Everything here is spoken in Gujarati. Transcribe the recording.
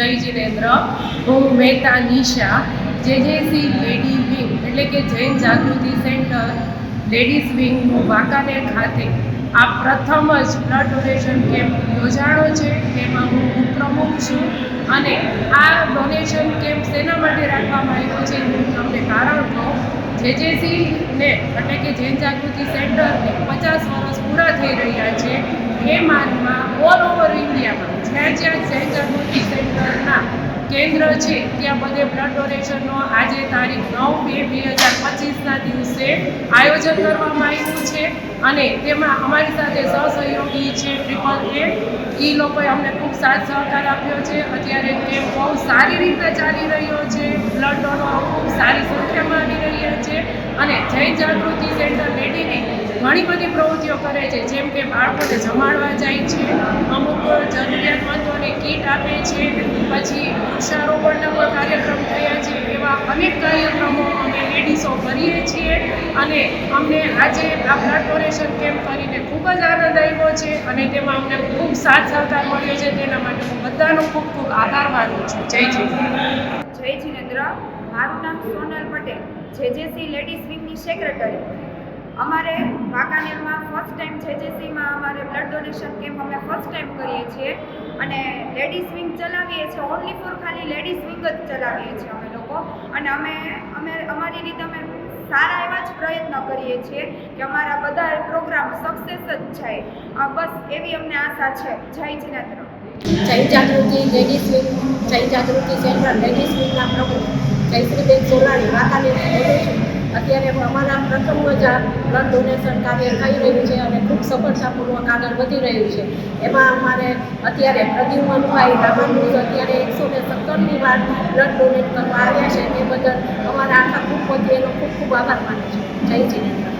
જય જીનેન્દ્ર હું Mehta Nisha JJC lady wing, એટલે કે જૈન જાગૃતિ સેન્ટર, લેડીઝ વિંગનું વાંકાનેર ખાતે. આ પ્રથમ જ બ્લડ ડોનેશન કેમ્પ યોજાણો છે. તેમાં હું ઉપપ્રમુખ છું અને આ ડોનેશન કેમ્પ શેના માટે રાખવામાં આવ્યો છે હું તમને કારણ કહું. જેજેસીને એટલે કે જૈન જાગૃતિ સેન્ટરને પચાસ વર્ષ પૂરા થઈ રહ્યા છે. એ માનમાં ઓલ ઓવર ઇન્ડિયામાં જ્યાં જ્યાં જૈન જાગૃતિ સેન્ટરના કેન્દ્ર છે, ત્યાં બધે બ્લડ ડોનેશનનો આજે તારીખ નવ બે બે હજાર પચીસના દિવસે આયોજન કરવામાં આવ્યું છે અને તેમાં અમારી સાથે સહસહયોગી છે ટ્રિપલ એ એ લોકોએ અમને ખૂબ સાથ સહકાર આપ્યો છે. અત્યારે કેમ્પ બહુ સારી રીતે ચાલી રહ્યો છે. બ્લડ ડોનો ખૂબ સારી સંખ્યામાં આવી રહ્યા છે અને જય જાગૃતિ સેન્ટર લેડીને ઘણી બધી પ્રવૃત્તિઓ કરે છે. જેમ કે બાળકોને જમાડવા જાય છે, અમુક જરૂરિયાતમંદોને કીટ આપે છે પછી વૃક્ષારોપણના પણ કાર્યક્રમ થયા છે, એવા અનેક કાર્યક્રમો અમે લેડીઝો કરીએ છીએ અને અમને આજે આ બ્લડ ડોનેશન કેમ્પ કરીને ખૂબ જ આનંદ આવ્યો છે અને તેમાં અમને ખૂબ સાથ સહકાર મળ્યો છે, તેના માટે હું બધાનો ખૂબ ખૂબ આભાર માનું છું. જય જય જય જીનેન્દ્ર. મારું નામ સોનલ પટેલ, જેજેસી લેડીઝ વિંગની સેક્રેટરી અમારે વાંકાનેરમાં first time JJC donation camp અમે ફર્સ્ટ ટાઈમ કરીએ છીએ. અને લેડીઝ વિંગ ચલાવીએ છીએ. ઓનલી ફોર ખાલી લેડીઝ વિંગ જ ચલાવીએ છીએ અમે લોકો. અને અમે અમે, અમારી રીતે અમે સારા એવા જ પ્રયત્ન કરીએ છીએ કે અમારા બધા પ્રોગ્રામ સક્સેસ જ જાય બસ એવી અમને આશા છે. જય જિનેન્દ્ર. જય Jagruti ladies wing Jain Jagruti centre ladies વિંગના પ્રમુખ. જયશ્રીબેન સોલાણી વાંકાનેરથી બોલું છું અત્યારે અમારા પ્રથમ જ આ બ્લડ ડોનેશન કાર્ય થઈ રહ્યું છે અને ખૂબ સફળતાપૂર્વક આગળ વધી રહ્યું છે. એમાં અમારે અત્યારે પ્રદ્યુમનભાઈ રામાનુજ અત્યારે એકસો ને સત્તરની વાર બ્લડ ડોનેટ કરવા આવ્યા છે. તે બદલ અમારા આખા ગ્રુપ વતી એનો ખૂબ ખૂબ આભાર માનું છું. જય જિનેન્દ્ર.